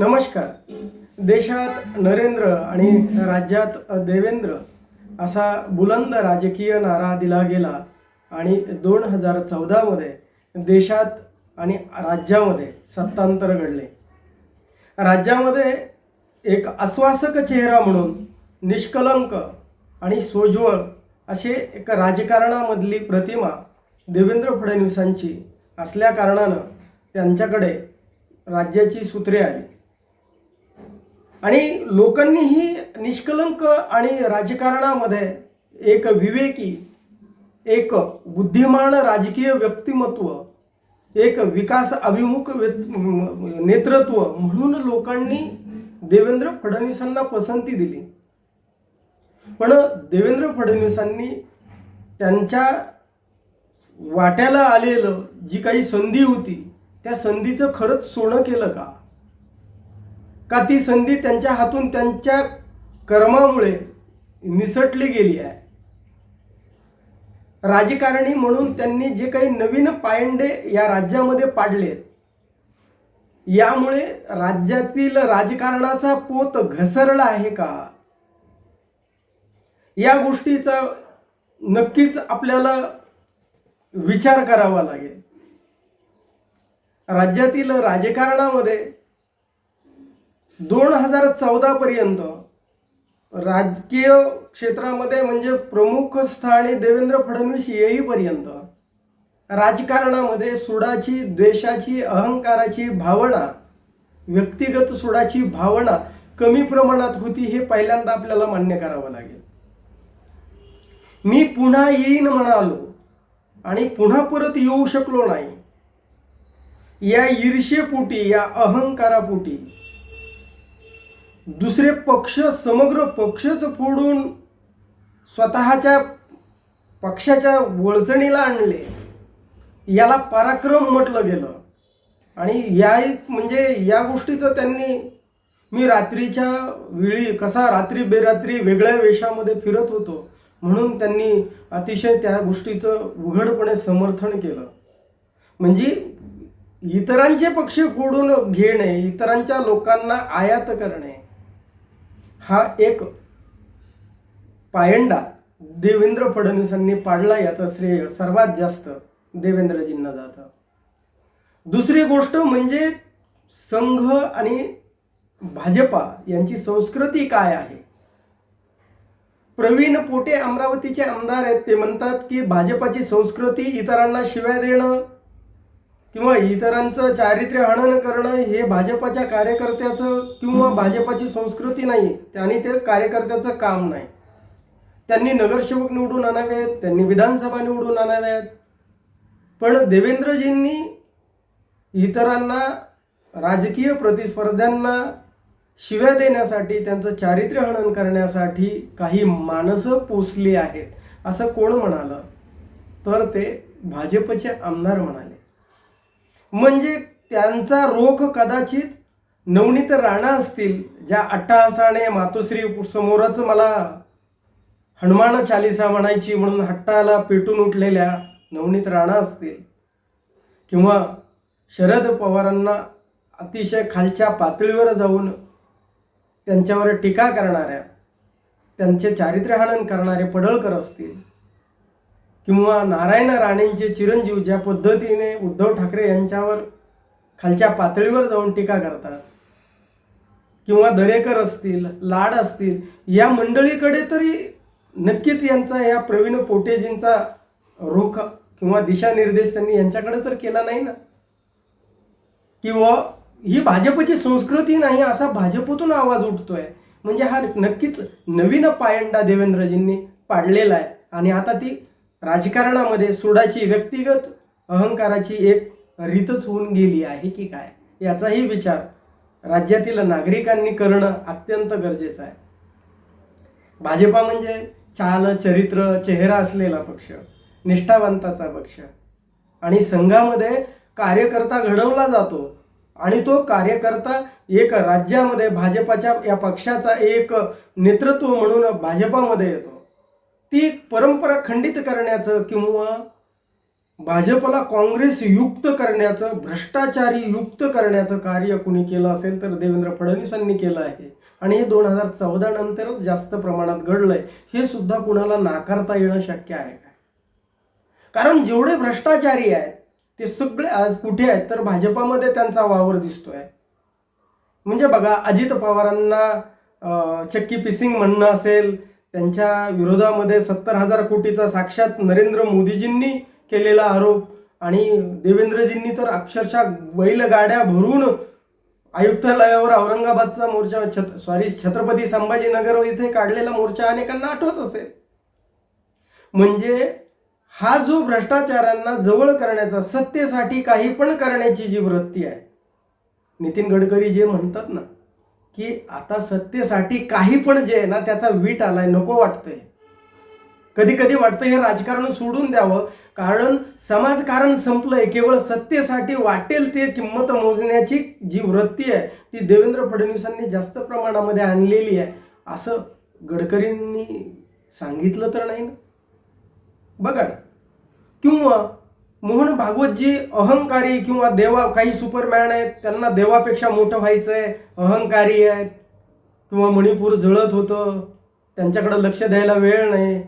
नमस्कार. देशात नरेंद्र आणि राज्यात देवेंद्र असा बुलंद राजकीय नारा दिला गेला आणि दोन हजार चौदामध्ये देशात आणि राज्यामध्ये सत्तांतर घडले. राज्यामध्ये एक आश्वासक चेहरा म्हणून निष्कलंक आणि सोज्वळ असे एक राजकारणामधली प्रतिमा देवेंद्र फडणवीसांची असल्या कारणानं त्यांच्याकडे राज्याची सूत्रे आली. आणि लोकांनीही निष्कलंक आणि राजकारणामध्ये एक विवेकी एक बुद्धिमान राजकीय व्यक्तिमत्व एक विकास अभिमुख व्यक्- नेतृत्व म्हणून लोकांनी देवेंद्र फडणवीसांना पसंती दिली. पण देवेंद्र फडणवीसांनी त्यांच्या वाट्याला आलेलं जी काही संधी होती त्या संधीचं खरंच सोनं केलं का? का ती संधी त्यांच्या हातून त्यांच्या कर्मामुळे निसटली गेली आहे? राजकारणी म्हणून त्यांनी जे काही नवीन पायंडे या राज्यामध्ये पाडले यामुळे राज्यातील राजकारणाचा पोत घसरला आहे का? या गोष्टीचा नक्कीच आपल्याला विचार करावा लागेल. राज्यातील राजकारणामध्ये दोन हजार चौदा पर्यंत राजकीय क्षेत्रामध्ये म्हणजे प्रमुख स्थानी देवेंद्र फडणवीस येईपर्यंत राजकारणामध्ये सुडाची द्वेषाची अहंकाराची भावना व्यक्तिगत सुडाची भावना कमी प्रमाणात होती हे पहिल्यांदा आपल्याला मान्य करावं लागेल. मी पुन्हा येईन म्हणालो आणि पुन्हा परत येऊ शकलो नाही. या ईर्षेपोटी या अहंकारापोटी दुसरे पक्ष समग्र पक्षच फोडून स्वतःच्या पक्षाच्या वळचणीला आणले. याला पराक्रम म्हटलं गेलं. आणि या म्हणजे या गोष्टीचं त्यांनी मी रात्रीच्या वेळी कसा रात्री बेरात्री वेगळ्या वेशामध्ये फिरत होतो म्हणून त्यांनी अतिशय त्या गोष्टीचं उघडपणे समर्थन केलं. म्हणजे इतरांचे पक्ष फोडून घेणे इतरांच्या लोकांना आयात करणे हा एक पायंडा देवेंद्र फडणवीसांनी पाडला याचं श्रेय सर्वात जास्त देवेंद्रजींना जातं. दुसरी गोष्ट म्हणजे संघ आणि भाजपा यांची संस्कृती काय आहे? प्रवीण पोटे अमरावतीचे आमदार आहेत ते म्हणतात की भाजपाची संस्कृती इतरांना शिव्या देणं किंवा इतरांचं चारित्र्य हनन करणं हे भाजपाच्या कार्यकर्त्याचं किंवा भाजपाची संस्कृती नाही आणि ते कार्यकर्त्याचं काम नाही. त्यांनी नगरसेवक निवडून आणावेत त्यांनी विधानसभा निवडून आणाव्यात. पण देवेंद्रजींनी इतरांना राजकीय प्रतिस्पर्ध्यांना शिव्या देण्यासाठी त्यांचं चारित्र्य हनन करण्यासाठी काही माणसं पोचली आहेत असं कोण म्हणालं? तर ते भाजपचे आमदार म्हणाले. म्हणजे त्यांचा रोख कदाचित नवनीत राणा असतील ज्या अट्टहासाने मातोश्री समोरच मला हनुमान चालिसा म्हणायची म्हणून हट्टाला पेटून उठलेल्या नवनीत राणा असतील किंवा शरद पवारांना अतिशय खालच्या पातळीवर जाऊन त्यांच्यावर टीका करणाऱ्या त्यांचे चारित्र्यहनन करणारे पडळकर असतील. किंवा नारायण राणेंचे चिरंजीव ज्या पद्धतीने उद्धव ठाकरे यांच्यावर खालच्या पातळीवर जाऊन टीका करतात किंवा दरेकर असतील लाड असतील या मंडळीकडे तरी नक्कीच यांचा या प्रवीण पोटेजींचा रोख किंवा दिशानिर्देश त्यांनी यांच्याकडे तर केला नाही ना? किंवा ही भाजपची संस्कृती नाही असा भाजपतून आवाज उठतोय. म्हणजे हा नक्कीच नवीन पायंडा देवेंद्रजींनी पाडलेला आहे. आणि आता ती राजकारणामध्ये सुडाची व्यक्तिगत अहंकाराची एक रीतच होऊन गेली आहे की काय? याचाही विचार राज्यातील नागरिकांनी करणं अत्यंत गरजेचं आहे. भाजपा म्हणजे चाल चरित्र चेहरा असलेला पक्ष निष्ठावंताचा पक्ष. आणि संघामध्ये कार्यकर्ता घडवला जातो आणि तो कार्यकर्ता एक राज्यामध्ये भाजपाच्या या पक्षाचा एक नेतृत्व म्हणून भाजपामध्ये येतो. ती परंपरा खंडित करण्याचं किंवा भाजपला काँग्रेस युक्त करण्याचं भ्रष्टाचारी युक्त करण्याचं कार्य कुणी केलं असेल तर देवेंद्र फडणवीसांनी केलं आहे. आणि हे दोन हजार चौदा नंतरच जास्त प्रमाणात घडलंय. हे सुद्धा कुणाला नाकारता येणं शक्य आहे का? कारण जेवढे भ्रष्टाचारी आहेत ते सगळे आज कुठे आहेत तर भाजपामध्ये त्यांचा वावर दिसतोय. म्हणजे बघा अजित पवारांना चक्की पिसिंग म्हणणं असेल त्यांच्या विरोधामध्ये सत्तर हजार कोटीचा साक्षात नरेंद्र मोदीजींनी केलेला आरोप आणि देवेंद्रजींनी तर अक्षरशः बैलगाड्या भरून आयुक्तालयावर औरंगाबादचा मोर्चा छत सॉरी छत्रपती संभाजीनगर इथे काढलेला मोर्चा अनेकांना आठवत असेल. म्हणजे हा जो भ्रष्टाचारांना जवळ करण्याचा सत्तेसाठी काही पण करण्याची जी वृत्ती आहे नितीन गडकरी जे म्हणतात ना की आता सत्तेसाठी काही पण जे आहे ना त्याचा वीट आलाय नको वाटतंय. कधी कधी वाटतं हे राजकारण सोडून द्यावं कारण समाजकारण संपलंय केवळ सत्तेसाठी वाटेल ते किंमत मोजण्याची जी वृत्ती आहे ती देवेंद्र फडणवीसांनी जास्त प्रमाणामध्ये आणलेली आहे. असं गडकरींनी सांगितलं तर नाही ना? बघा ना. किंवा मोहन भागवतजी अहंकारी किंवा देवा काही सुपरमॅन आहेत त्यांना देवापेक्षा मोठं व्हायचं आहे अहंकारी आहेत किंवा मणिपूर जळत होतं त्यांच्याकडे लक्ष द्यायला वेळ नाही.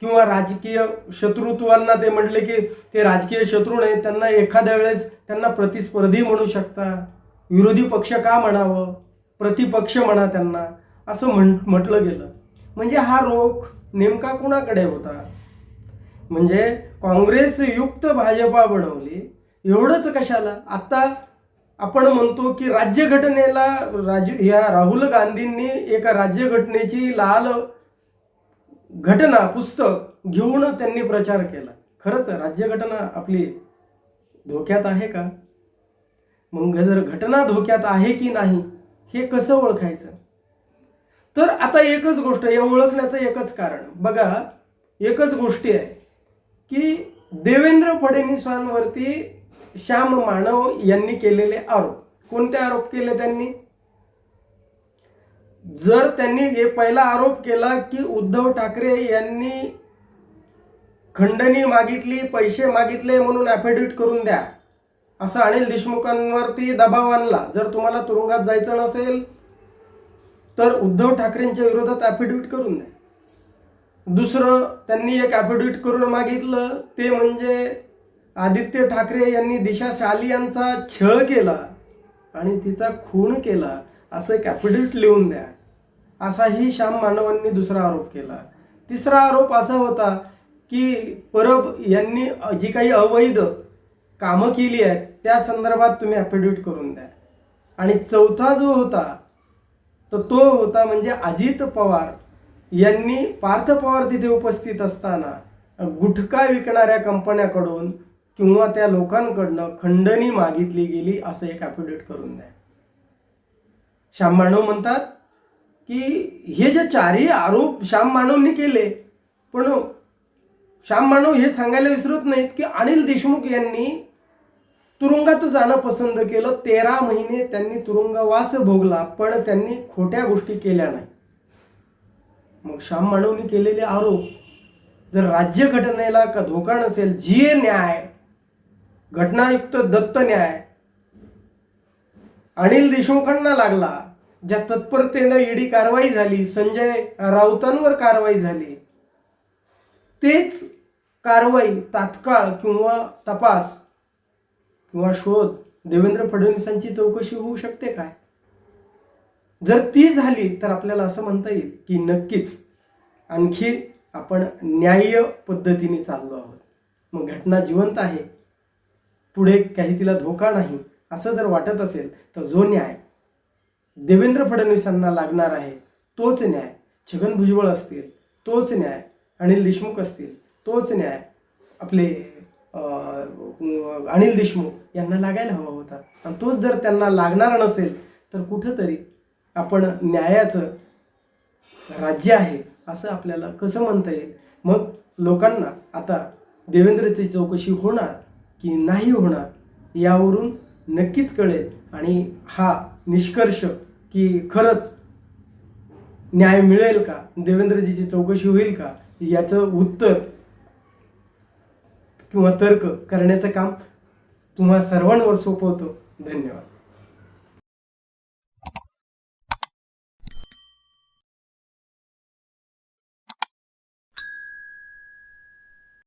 किंवा राजकीय शत्रुत्वांना ते म्हटले की ते राजकीय शत्रू नाही त्यांना एखाद्या वेळेस त्यांना प्रतिस्पर्धी म्हणू शकता. विरोधी पक्ष का म्हणावं? प्रतिपक्ष म्हणा त्यांना. असं म्हण म्हटलं गेलं. म्हणजे हा रोग नेमका कुणाकडे होता? म्हणजे काँग्रेस युक्त भाजपा बनवली एवढंच कशाला? आता आपण म्हणतो की राज्यघटनेला राज या राहुल गांधींनी एका राज्यघटनेची लाल घटना पुस्तक घेऊन त्यांनी प्रचार केला. खरंच राज्यघटना आपली धोक्यात आहे का? मग जर घटना धोक्यात आहे की नाही हे कसं ओळखायचं? तर आता एकच गोष्ट या ओळखण्याचं एकच कारण. बघा एकच गोष्टी आहे. की देवेंद्र फडणवीसांवरती श्याम मानव यांनी केलेले आरोप. कोणते आरोप केले त्यांनी? जर त्यांनी हे पहिला आरोप केला की उद्धव ठाकरे यांनी खंडणी मागितली पैसे मागितले म्हणून ॲफिडेविट करून द्या असं अनिल देशमुखांवरती दबाव आणला जर तुम्हाला तुरुंगात जायचं नसेल तर उद्धव ठाकरेंच्या विरोधात ॲफिडेविट करून द्या. दुसरं त्यांनी एक ॲफिडेविट करून मागितलं ते म्हणजे आदित्य ठाकरे यांनी दिशा शाली यांचा छळ केला आणि तिचा खून केला असं एक ॲफिडेविट लिहून द्या. असाही श्याम मानवांनी दुसरा आरोप केला. तिसरा आरोप असा होता की परब यांनी जी काही अवैध कामं केली आहेत त्या संदर्भात तुम्ही ॲफिडेविट करून द्या. आणि चौथा जो होता तर तो होता म्हणजे अजित पवार. यांनी पार्थ पवार तिथे उपस्थित असताना गुटखा विकणाऱ्या कंपन्याकडून किंवा त्या लोकांकडनं खंडणी मागितली गेली असं एक ॲफिडेट करून द्या. श्याम मानव म्हणतात की हे जे चारही आरोप श्याम मानवनी केले पण श्याम मानव हे सांगायला विसरत नाहीत की अनिल देशमुख यांनी तुरुंगात जाणं पसंत केलं तेरा महिने त्यांनी तुरुंगवास भोगला पण त्यांनी खोट्या गोष्टी केल्या नाही मग श्याम मांडवनी केलेले आरोप जर राज्यघटनेला का धोका नसेल जी न्याय घटनायुक्त दत्त न्याय अनिल देशमुखांना लागला ज्या तत्परतेनं ईडी कारवाई झाली संजय राऊतांवर कारवाई झाली तेच कारवाई तात्काळ किंवा तपास किंवा शोध देवेंद्र फडणवीसांची चौकशी होऊ शकते काय? जर ती झाली तर आपल्याला असं म्हणता येईल की नक्कीच आणखी आपण न्याय्य पद्धतीने चाललो आहोत. मग घटना जिवंत आहे. पुढे काही तिला धोका नाही असं जर वाटत असेल तर जो न्याय देवेंद्र फडणवीसांना लागणार आहे तोच न्याय. छगन भुजबळ असतील तोच न्याय. अनिल देशमुख असतील तोच न्याय. आपले अनिल देशमुख यांना लागायला हवा होता. आणि तोच जर त्यांना लागणार नसेल तर कुठंतरी आपण न्यायाचं राज्य आहे असं आपल्याला कसं म्हणता येईल? मग लोकांना आता देवेंद्रची चौकशी होणार की नाही होणार यावरून नक्कीच कळेल. आणि हा निष्कर्ष की खरंच न्याय मिळेल का? देवेंद्रजीची चौकशी होईल का? याचं उत्तर किंवा तर्क करण्याचं काम तुम्हा सर्वांवर सोपवतो. धन्यवाद.